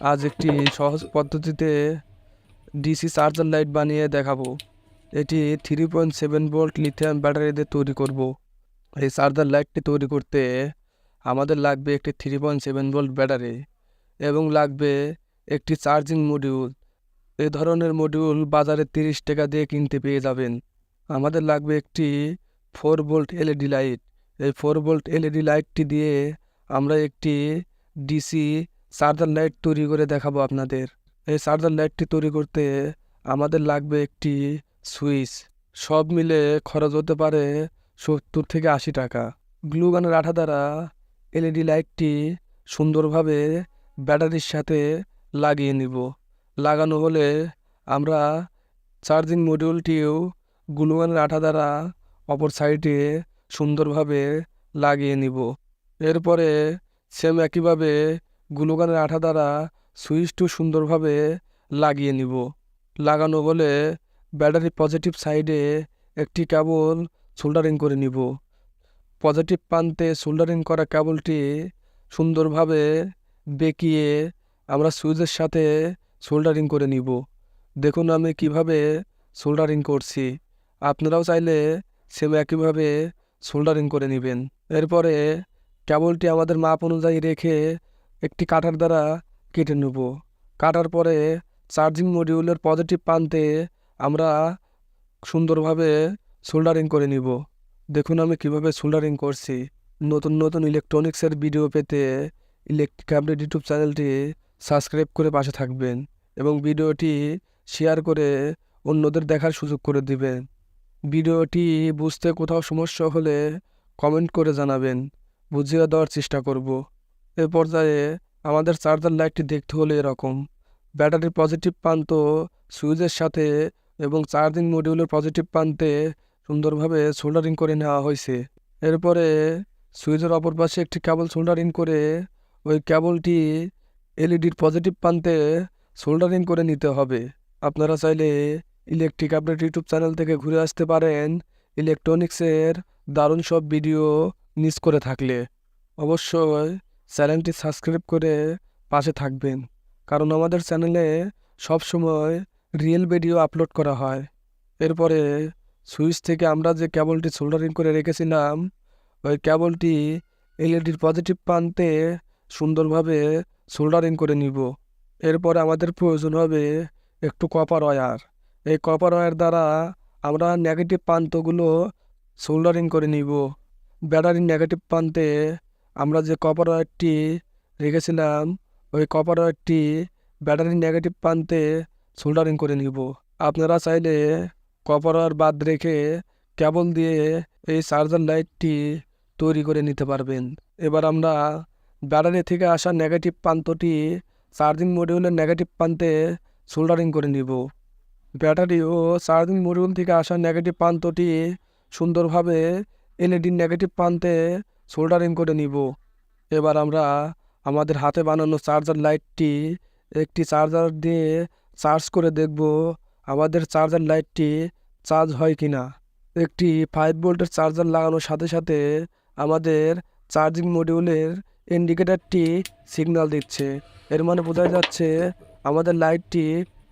আজ একটি সহজ পদ্ধতিতে ডিসি চার্জার লাইট বানিয়ে দেখাবো। এটি three point seven volt lithium battery দিয়ে তৈরি করব। এই চার্জার লাইটটি তৈরি করতে আমাদের লাগবে একটি three point seven volt battery এবং লাগবে একটি চার্জিং মডিউল এই ধরনের মডিউল বাজারে তিরিশ টাকা দিয়ে কিনতে পেয়ে যাবেন। আমাদের লাগবে একটি ফোর ভোল্ট এলইডি লাইট এই ফোর ভোল্ট এলইডি লাইটটি দিয়ে আমরা একটি ডিসি চার্জার লাইট তৈরি করে দেখাবো আপনাদের। এই চার্জার লাইটটি তৈরি করতে আমাদের লাগবে একটি সুইচ। সব মিলে খরচ হতে পারে সত্তর থেকে আশি টাকা। গ্লুগানের আঠা দ্বারা এলইডি লাইটটি সুন্দরভাবে ব্যাটারির সাথে লাগিয়ে নিব। লাগানো হলে আমরা চার্জিং মডিউলটিও গ্লুগানের আঠা দ্বারা অপর সাইডে সুন্দরভাবে লাগিয়ে নিব। এরপরে সেম একইভাবে গ্লুগানের আঠা দ্বারা সুইচটিও সুন্দরভাবে লাগিয়ে নিব। লাগানো হলে ব্যাটারি পজিটিভ সাইডে একটি কেবল সোল্ডারিং করে নিব। পজিটিভ প্রান্তে সোল্ডারিং করা কেবলটি সুন্দরভাবে বেঁকিয়ে আমরা সুইচের সাথে সোল্ডারিং করে নিব। দেখুন আমি কীভাবে সোল্ডারিং করছি। আপনারাও চাইলে সেম একইভাবে সোল্ডারিং করে নেবেন। এরপরে কেবলটি আমাদের মাপ অনুযায়ী রেখে একটি কাটার দ্বারা কেটে নেব। কাটার পরে চার্জিং মডিউলের পজিটিভ প্রান্তে আমরা সুন্দরভাবে সোল্ডারিং করে নিব। দেখুন আমি কীভাবে সোল্ডারিং করছি। নতুন নতুন ইলেকট্রনিক্সের ভিডিও পেতে ইলেকট্রিক আপডেট ইউটিউব চ্যানেলটি সাবস্ক্রাইব করে পাশে থাকবেন এবং ভিডিওটি শেয়ার করে অন্যদের দেখার সুযোগ করে দিবেন। ভিডিওটি বুঝতে কোথাও সমস্যা হলে কমেন্ট করে জানাবেন। বুঝিয়ে দেওয়ার চেষ্টা করব। এ পর্যায়ে আমাদের চার্জার লাইটটি দেখতে হলে এরকম। ব্যাটারির পজিটিভ প্রান্ত সুইচের সাথে এবং চার্জিং মডিউলের পজিটিভ প্রান্তে সুন্দরভাবে সোল্ডারিং করে নেওয়া হয়েছে। এরপরে সুইচের অপর পাশে একটি কেবল সোল্ডারিং করে ওই কেবলটি এলইডির পজিটিভ প্রান্তে সোল্ডারিং করে নিতে হবে। আপনারা চাইলে ইলেকট্রিক আপডেট ইউটিউব চ্যানেল থেকে ঘুরে আসতে পারেন। ইলেকট্রনিক্সের দারুণ সব ভিডিও মিস করে থাকলে। অবশ্যই চ্যানেলটি সাবস্ক্রাইব করে পাশে থাকবেন। কারণ আমাদের চ্যানেলে সবসময় রিয়েল ভিডিও আপলোড করা হয়। এরপরে সুইচ থেকে আমরা যে কেবলটি সোল্ডারিং করে রেখেছিলাম, ওই কেবলটি এলইডির পজিটিভ প্রান্তে সুন্দরভাবে সোল্ডারিং করে নিব। এরপরে আমাদের প্রয়োজন হবে একটু কপার ওয়্যার এই কপার ওয়্যার দ্বারা আমরা নেগেটিভ প্রান্তগুলো সোল্ডারিং করে নিব। ব্যাটারির নেগেটিভ প্রান্তে আমরা যে কপার ওয়্যারটি রেখেছিলাম, ওই কপার ওয়্যারটি ব্যাটারির নেগেটিভ প্রান্তে সোল্ডারিং করে নিব। আপনারা চাইলে কপার ওয়্যার বাদ রেখে কেবল দিয়ে এই চার্জার লাইটটি তৈরি করে নিতে পারবেন। এবার আমরা ব্যাটারি থেকে আসা নেগেটিভ প্রান্তটি চার্জিং মডিউলের নেগেটিভ প্রান্তে সোল্ডারিং করে নিব। ব্যাটারি ও চার্জিং মডিউল থেকে আসা নেগেটিভ প্রান্তটি সুন্দরভাবে এলইডির নেগেটিভ প্রান্তে সোল্ডারিং করে নিব। এবার আমরা আমাদের হাতে বানানো চার্জার লাইটটি, একটি চার্জার দিয়ে চার্জ করে দেখব আমাদের চার্জার লাইটটি চার্জ হয় কি না একটি ফাইভ ভোল্টের চার্জার লাগানোর সাথে সাথে আমাদের চার্জিং মডিউলের ইন্ডিকেটারটি সিগন্যাল দিচ্ছে। এর মানে বোঝা যাচ্ছে আমাদের লাইটটি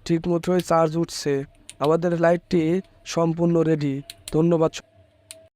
ঠিক মতোই চার্জ উঠছে। আমাদের লাইটটি সম্পূর্ণ রেডি ধন্যবাদ।